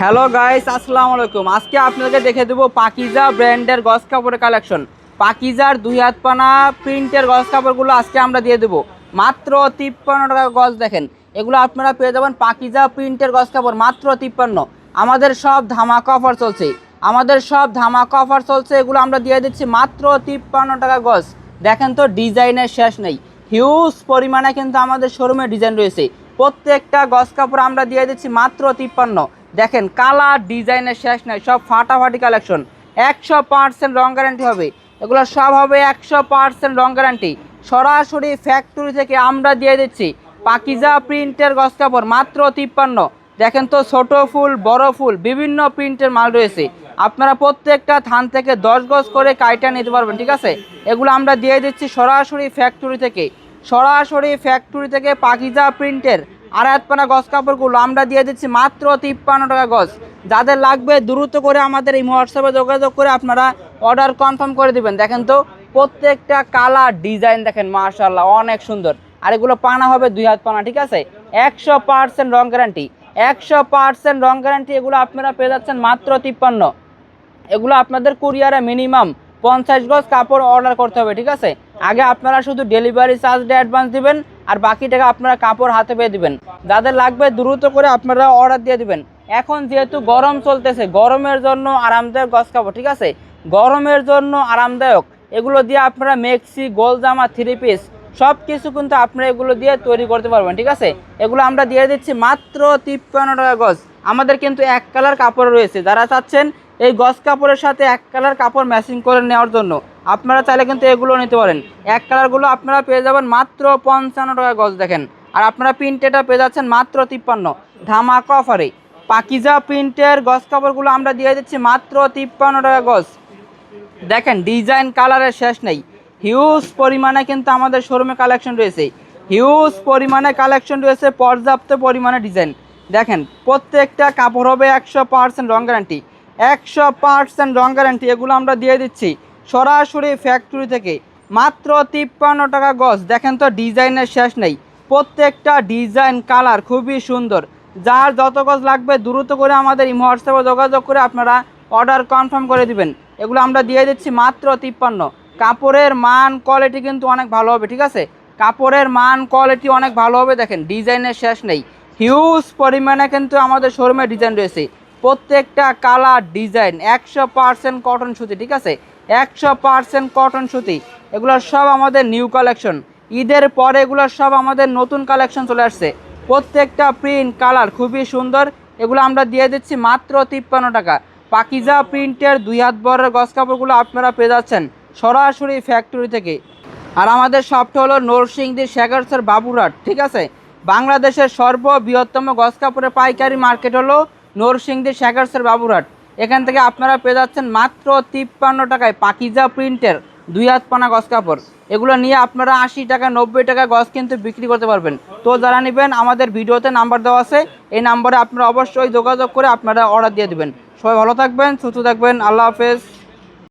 Hello guys আসসালামু আলাইকুম। আজকে আপনাদের দেখে দেবো পাকিজা ব্র্যান্ডের গস কাপড়ের কালেকশন পাকিজার দুই হাত পানা প্রিন্টের গস কাপড়গুলো আজকে আমরা দিয়ে দেবো। মাত্র তিপ্পান্ন টাকা গজ দেখেন। এগুলো আপনারা পেয়ে যাবেন পাকিজা প্রিন্টের গস কাপড়, মাত্র তিপ্পান্ন। আমাদের সব ধামাকা অফার চলছে। আমাদের সব ধামাকা অফার চলছে। এগুলো আমরা দিয়ে দিচ্ছি মাত্র তিপ্পান্ন টাকা গজ দেখেন তো, ডিজাইনের শেষ নেই। হিউজ পরিমাণে কিন্তু আমাদের শোরুমে ডিজাইন রয়েছে। প্রত্যেকটা গস কাপড় আমরা দিয়ে দিচ্ছি মাত্র তিপ্পান্ন। দেখেন, কালার, ডিজাইনের শেষ নাই, সব ফাটাফাটি কালেকশন। একশো পার্সেন্ট রং গ্যারান্টি হবে। এগুলো সব হবে একশো পার্সেন্ট রং গ্যারান্টি সরাসরি ফ্যাক্টরি থেকে আমরা দিয়ে দিচ্ছি। পাকিজা প্রিন্টের গস কাপড়, মাত্র তিপ্পান্ন। দেখেন তো, ছোট ফুল, বড় ফুল, বিভিন্ন প্রিন্টের মাল রয়েছে। আপনারা প্রত্যেকটা থান থেকে দশ গজ করে কাইটা নিতে পারবেন, ঠিক আছে? এগুলো আমরা দিয়ে দিচ্ছি সরাসরি ফ্যাক্টরি থেকে। সরাসরি ফ্যাক্টরি থেকে পাকিজা প্রিন্টের আড়াই পানা গজ কাপড়গুলো আমরা দিয়ে দিচ্ছি মাত্র তিপ্পান্ন টাকা গজ যাদের লাগবে দ্রুত করে আমাদের এই হোয়াটসঅ্যাপে যোগাযোগ করে আপনারা অর্ডার কনফার্ম করে দিবেন। দেখেন তো, প্রত্যেকটা কালার ডিজাইন দেখেন মাশাল্লাহ অনেক সুন্দর। আর এগুলো পানা হবে দুই হাত পানা, ঠিক আছে? একশো পার্সেন্ট রং গ্যারান্টি। একশো পার্সেন্ট রং গ্যারান্টি এগুলো আপনারা পেয়ে যাচ্ছেন মাত্র তিপ্পান্ন। এগুলো আপনাদের কুরিয়ারে মিনিমাম পঞ্চাশ গজ কাপড় অর্ডার করতে হবে, ঠিক আছে? আগে আপনারা শুধু ডেলিভারি চার্জটা অ্যাডভান্স দিবেন আর বাকি টাকা আপনারা কাপড় হাতে পেয়ে দিবেন। যাদের লাগবে দ্রুত করে আপনারা অর্ডার দিয়ে দিবেন। এখন যেহেতু গরম চলতেছে, গরমের জন্য আরামদায়ক গছ কাপড়, ঠিক আছে? গরমের জন্য আরামদায়ক। এগুলো দিয়ে আপনারা মেক্সি গোল জামা থ্রি পিস সব কিছু কিন্তু আপনারা এগুলো দিয়ে তৈরি করতে পারবেন, ঠিক আছে? এগুলো আমরা দিয়ে দিচ্ছি মাত্র তিপ্পান্ন টাকা গজ। আমাদের কিন্তু এক কালার কাপড় রয়েছে। যারা চাচ্ছেন এই গজ কাপড়ের সাথে এক কালার কাপড় ম্যাচিং করে নেওয়ার জন্য, আপনারা চাইলে কিন্তু এগুলো নিতে পারেন। এক কালারগুলো আপনারা পেয়ে যাবেন মাত্র পঞ্চান্ন টাকা গজ, দেখেন। আর আপনারা প্রিন্টেটা পেয়ে যাচ্ছেন মাত্র তিপ্পান্ন। ধামাকা অফারে। পাকিজা প্রিন্টের গজ কাপড়গুলো আমরা দিয়ে দিচ্ছি মাত্র তিপ্পান্ন টাকা গজ। দেখেন ডিজাইন কালারের শেষ নেই। হিউজ পরিমাণে কিন্তু আমাদের শোরুমে কালেকশন রয়েছে। হিউজ পরিমাণে কালেকশন রয়েছে, পর্যাপ্ত পরিমাণে ডিজাইন দেখেন, প্রত্যেকটা কাপড় হবে একশো পার্সেন্ট রং গ্যারান্টি একশো পার্সেন্ট রং গ্যারান্টি এগুলো আমরা দিয়ে দিচ্ছি সরাসরি ফ্যাক্টরি থেকে। মাত্র তিপ্পান্ন টাকা গজ। দেখেন তো, ডিজাইনের শেষ নেই। প্রত্যেকটা ডিজাইন কালার খুবই সুন্দর। যার যত গজ লাগবে, দ্রুত করে আমাদের ইমো হোয়াটসঅ্যাপে যোগাযোগ করে আপনারা অর্ডার কনফার্ম করে দিবেন। এগুলো আমরা দিয়ে দিচ্ছি মাত্র তিপ্পান্ন। কাপড়ের মান কোয়ালিটি কিন্তু অনেক ভালো হবে, ঠিক আছে? কাপড়ের মান কোয়ালিটি অনেক ভালো হবে, দেখেন, ডিজাইনের শেষ নেই। হিউজ পরিমাণে কিন্তু আমাদের শোরুমে ডিজাইন রয়েছে। প্রত্যেকটা কালার ডিজাইন একশো পার্সেন্ট কটন সুতি, ঠিক আছে? একশো পার্সেন্ট কটন সুতি। এগুলো সব আমাদের নিউ কালেকশন ঈদের পরে এগুলো সব আমাদের নতুন কালেকশন চলে আসছে। প্রত্যেকটা প্রিন্ট কালার খুবই সুন্দর। এগুলো আমরা দিয়ে দিচ্ছি মাত্র তিপ্পান্ন টাকা। পাকিজা প্রিন্টের দুই হাত বরের গজ কাপড়গুলো আপনারা পেয়ে যাচ্ছেন সরাসরি ফ্যাক্টরি থেকে। আর আমাদের শপটা হলো নরসিংদী শেখারসের বাবুরহাট, ঠিক আছে? বাংলাদেশের সর্ববৃহত্তম গজ কাপড়ের পাইকারি মার্কেট হলো নরসিংদী শেখারসের বাবুরহাট। এখান থেকে আপনারা পেয়ে যাচ্ছেন মাত্র তিপ্পান্ন টাকায় পাকিজা প্রিন্টের দুই হাত পানা গজ কাপড় এগুলো নিয়ে আপনারা আশি টাকা, নব্বই টাকা গজ কিন্তু বিক্রি করতে পারবেন। তো যারা নেবেন, আমাদের ভিডিওতে নাম্বার দেওয়া আছে, এই নাম্বারে আপনারা অবশ্যই যোগাযোগ করে আপনারা অর্ডার দিয়ে দেবেন। সবাই ভালো থাকবেন, সুস্থ থাকবেন, আল্লাহ হাফেজ।